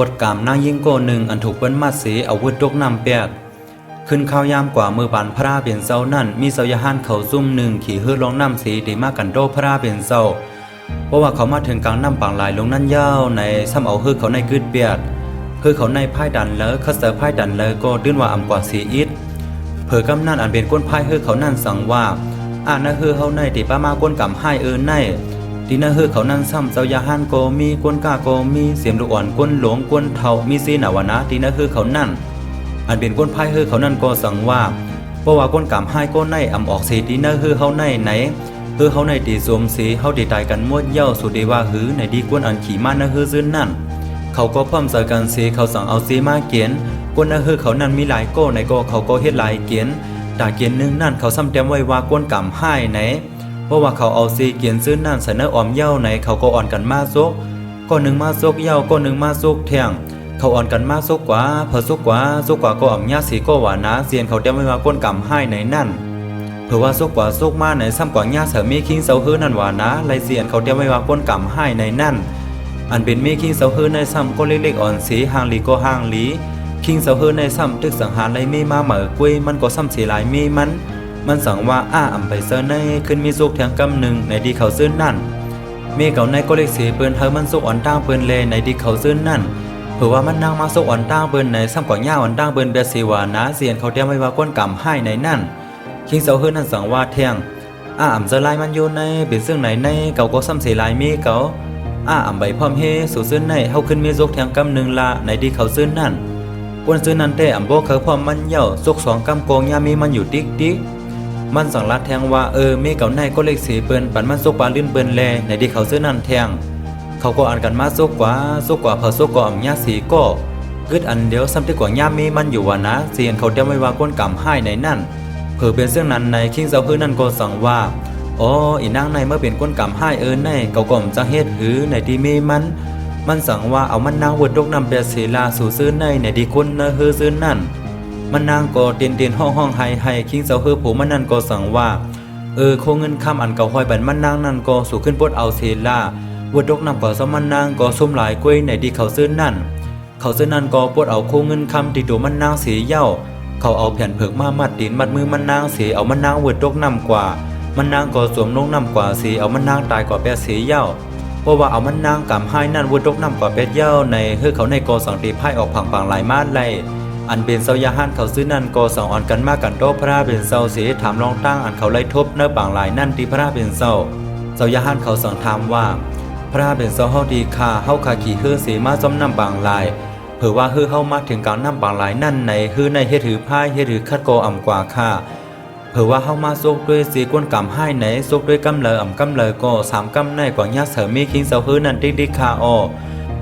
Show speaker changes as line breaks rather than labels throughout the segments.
วดกามนางยิ่งโกหนึ่งอันถูกเปิ้นมัดสีอาวุธดกนำเปียดขึ้นข้าวยามกว่ามือบานพระเป็นเจ้านั่น มีเสายาหันเขาซุ่มหนึ่งขี่ฮือลงน้ำสีดีมากกันโดพระเป็นเจ้าเพราะว่าเขามาถึงกลางน้ำปางลายลงนั่นยาวในซ้ำเอาฮือเขาในกึดเปียดฮือเขาในพ่ายดันเลอเขาเสือพ่ายดันเลอก็ดื้นว่าอ่ำกว่าสีอิดเผอกำนั่นอันเป็นก้นพ่ายฮือเขานั่นสั่งว่าอ่านนะฮือเขาในติป้ามาก้นกำให้เอินใน ดีนะฮือเขานั่นซ้ำเจ้ายาหันโกมีก้นก้าโกมีเสียมลูกอ่อนก้นหลวงก้นเทามีซีหนาวนะดีนะฮือเขานั่น อันเป็นก้นพายเฮือเขานั่นก็สั่งว่าเพราะว่าก้นกำให้ก้นในอำออกสีดีนอร์เฮือเฮาในไหนเฮือเฮาในตีสวมสีเฮาดีตายกันมวดเย้าสุดดีว่าหือในดีก้นอันขี่มาเนอร์เฮือซื่นนั่น เขาก็พร้อมเจอกันสีเขาสั่งเอาสีมาเกียนก้นนอร์เฮือเขานั่นมีหลายโก้ในก็เขาก็เฮ็ดหลายเกียนตาเกียนหนึงนั่นเขาซ้ำเต็มไว้ว่าก้นกำให้ไหน เพราะว่าเขาเอาสีเกียนซื่นนั่นใส่เนื้อออมเย้าในเขาก็อ่อนกันมาซกก็หนึ่งมาซกเย้าก็หนึ่งมาซกเที่ยงเขาอ่อนกันมากสุกกว่าเพอสุกกว่าสุกกว่าก็อ่ำยาสีก็หวานนะเสียนเขาเตรียมไว้ว่าก้นกำให้ในนั่นเผื่อว่าสุกกว่าสุกมาในซ้ำกว่าญาเสริมมีคิงเสาฮื้อนั่นหวานนะไรเสียนเขาเตรียมไว้ว่าก้นกำให้ในนั่นอันเป็นมีคิงเสาฮื้อในซ้ำก็เล็กๆอ่อนสีห่างลีก็ห่างลีคิงเสาฮื้อในซ้ำตึกสังหารไรมีมาเหมือกล้วยมันก็ซ้ำสีลายมีมัน มันสั่งว่าอ้าอ่ำไปเซอร์ในขึ้นมีสุกแทงกำหนึ่งในดีเขาซื่นนั่นมีเก่าในก็เล็กสีเปิ้นเฮามันสุกอ่อนตั้งเปิ้นเลในดีเขาซื่นนั่นเผื่อว่ามันนางมาสุกอ่อนตั้งเบิ้นในซ้ำกว่าย่าอ่อนตั้งเบิ้นเบียสีวานะเสียนเขาเตรียมไว้ว่าก้นกำให้ในนั่นคิงเสาฮื้อนั่นสั่งว่าเทียงอ้าอ่ำจะลายมันอยู่ในเป็นซึ่งไหนในเก่าก็ซ้ำสีลายมีเก่าอ้าอ่ำใบพร้อมเฮสู่ซึ้นในเฮาขึ้นมียกแทงกำหนึ่งละในดีเขาซึ้นนั่นกวนซึ้นนั่นแต่อ่ำโบเขาพร้อมมันเหี่ยวซกสองกำโกงยามีมันอยู่ติ๊กติ๊ก มันสั่งลัดแทงว่าเออมีเก่าในก็เล็กสีเปิ้นปันมันซกปลาลื่นเปิ้นแลในดีเขาซึ้นนั่นแทงเขาก็อ่านกันมาสุกกว่าสุกกว่าเพอสุกกว่าอำญาสีก็กึดอันเดียวซ้ำที่กว่าย่ามีมันอยู่วะนะเสียนเขาเตรียมไว้ว่าก้นกำให้ในนั่นเผื่อเป็นเรื่องนั้นในคิงเซาฮื้อนั่นก็สั่งว่าอ๋ออีนางในเมื่อเป็นก้นกำให้เอินในเขาก็จะเฮ็ดหือในที่มีมัน มันสั่งว่าเอามันนางวดดกนำเปียศีลาสู่ซื้อในในดีคนเนอฮือซื้อนั่น มันนางก็เตียนเตียนห้องห้องไฮไฮคิงเซาเฮือผมมันนั่นก็สั่งว่าเออโคงเงินคำอันเก่าห้อยบันมันนางนั่นก็สู่ขึ้นปดเอาเซล่าวัดดกนำก่อสมันนางก่อส้มหลายกล้วยในที่เขาซื้อนั่น เขาซื้อนั่นก็ปดเอาโคเงินคำติดตัวมันนางเสียเหย้าเขาเอาแผ่นเผือกมามัดดินมัดมือมันนางเสียเอามันนางวัดดกนำกว่า มันนางก็สวมลงนำกว่าเสียเอามันนางตายกว่าแปดสียเหย้าเพราะว่าเอามันนางกำให้นั่นวัดดกนำกว่าแปดเหย้าในเฮือเขาในกอสังตีไพ่ออกผังปังหลายมาดไลย อันเป็นเสายาหันเขาซื้อนั่นก็สองอ่อนกันมากกันโตพระเป็นเสาสีถามลองตั้งอันเขาไล่ทบเนื้อปังหลายนั่นที่พระเป็นเสาเสายาหันเขาสั่งถามว่า พระเป็นเสาเฮาดีค่าเฮาคาขี่เฮือสีมาจอมน้ำบางลายเผื่อว่าเฮือเฮามาถึงการน้ำบางหลายนั่นในเฮือในเฮ็ดถือพายเฮ็ดถือคัดโกอ่ำกว่าค่าเผื่อว่าเฮามาซกด้วยสีก้นกำให้ไหนซกด้วยกำเลออ่ำกำเลอก็สามกำในกว่าญาเสริมมีคิงเสาฮือนั่นดิดิคาออ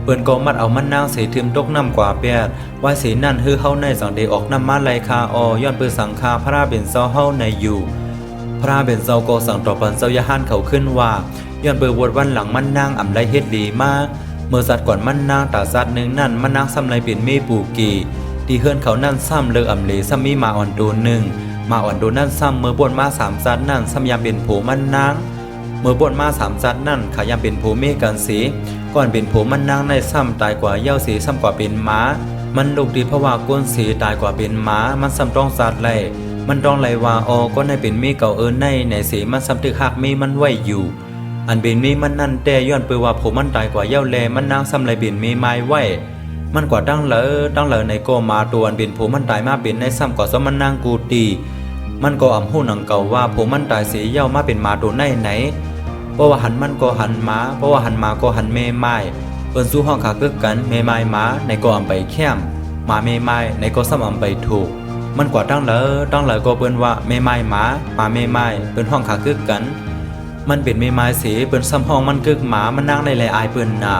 เปิ้นก็มัดเอามันนางเสีทึมตกน้ำกว่าแปดว่าเสีนั่นฮือเฮาในสังเดออกน้ำมาไลคาอย้อนเปิ้นสังคาพระเป็นเสาเฮาในอยู่ พระเป็นเจ้าก็สั่งต่อปันเจ้ายาหันเขาขึ้นว่าย้อนเบอร์วดวันหลังมันนางอ่ำไรเฮ็ดดีมากเมื่อสัตว์ก่อนมันนางตาสัตว์หนึ่งนั่นมันนางซ้ำไรเป็นเมปูกีที่เฮือนเขานั่นซ้ำเลิกอ่ำเลซ้ำมีมาอ่อนโดนหนึ่งมาอ่อนโดนนั่นซ้ำเมื่อบนมาสามสัตว์นั่นซ้ำยามเป็นโผมันนาง เมื่อบนมาสามสัตว์นั่นขายามเป็นโผเมกันสีก่อนเป็นโผมันนางในซ้ำตายกว่าเย้าสีซ้ำกว่าเป็นม้า มันลูกดีเพราะว่าก้นสีตายกว่าเป็นม้า มันซ้ำต้องสัตว์ไลมันต้องไหลว่าออก็ในเป็นมีเก่าเอินในในสีมันสำตึกหักมีมันไหวอยู่ อันเป็นมีมันนั่นแต่ย้อนเปือว่าผมมันตายกว่าเย้าแลมันนางสำไรเป็นมีไม้ไหวมันกว่าตั้งเลอตั้งเลอในโกมาตัวอันเป็นผมมันตายมาเป็นในซ้ำกว่าสมันนางกูตีมันก็อ่ำหูหนังเก่าว่าผมมันตายสีเย้ามาเป็นมาตัวในไหน เพราะว่าหันมันก็หันมาเพราะว่าหันมาก็หันเม่ไม้เปิ้นสู้ห้องขาคึกกันเม่ไม้มาในก็อำไปแค้มมาเม่ไม้ในก็ซ้ำอำไปถูก มันกว่าตั้งเลอตั้งเลอก็เปิ้นว่าเม่ไม้หมาหมาเม่ไม้เปิ้นห้องขาคึกกัน มันเป็นเม่ไม้สีเปิ้นซ้ำห้องมันเกึกหมามันนั่งในหลอายเปิ้นน่ะ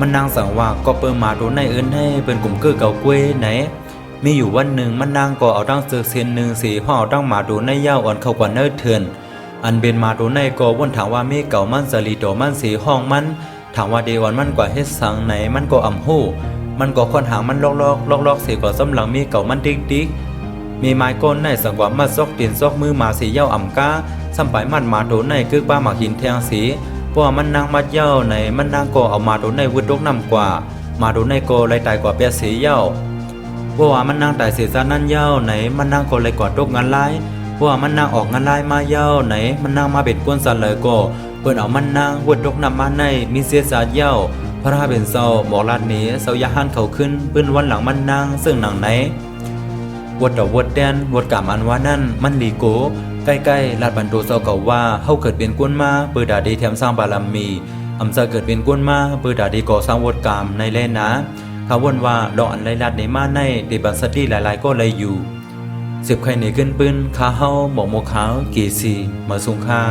มันนั่งสั่งว่าก็เปิ้นหมาตัวในเอิ้นให้เปิ้นกลุ่มเกึกเก่ากวยไหนมีอยู่วันหนึ่งมันนั่งก็เอาตั้งเสือกเส้นหนึ่งสีห่อเอาตั้งหมาตัวในเย้าอ่อนเข้ากว่าเนื้อเถื่อน อันเป็นมาตัวในก็วนถามว่ามีเก่ามันสลีโตมันสีห้องมันถามว่าเดวันมันกว่าเฮ็ดสังไหนมันก็อ่ำหู้มันก็ค่อนหางมันลอกลอกลอกลอกๆสีกว่าสำหลังมีเก่ามันติ๊กติ๊กมีไม้ก้นในสังกว่ามาซอกตีนซอกมือมาสีเย้าอ่ำก้าสัมไปมันมาโดนในกึกบ้าหมากหินแทงสีเพราะมันนางมัดเย้าในมันนางก็เอามาโดนในวุดดกนำกว่า มาดูในโกเลยตายกว่าเปียสีเย้าเพราะว่ามันนั่งตายเสียซานั่นเย้าไหนมันนั่งโกเลยกว่าตกงานไล่ เพราะว่ามันนั่งออกงานไล่มาเย้าไหน มันนั่งมาเป็นกวนสันเลยก็เปิ้นเอามันนั่งวดดกนำมาในมีเสียสาเย้าพระราเป็นเศร้าบอกลาดนี้เศร้ายาหันเขาขึ้นปื้นวันหลังมันนั่งซึ่งหนังไหนวดดอวดแดนวดกามอันว่านั่นมันหลีโกใกล้ๆลาดบันโดเศร้าเก่าว่าเฮาเกิดเป็นกวนมาเปิดดาดีแถมสร้างบารมีอำซาเกิดเป็นกวนมาเปิดดาดีก่อสร้างวดกามในแลนะเขาวนว่าดอกอันไรลัดในมาในเดบันสตีหลายๆก็เลยอยู่ สิบไข่เหนขึ้นปืนขาเฮาหมอกหมขาวกี่สีมาสุงค่า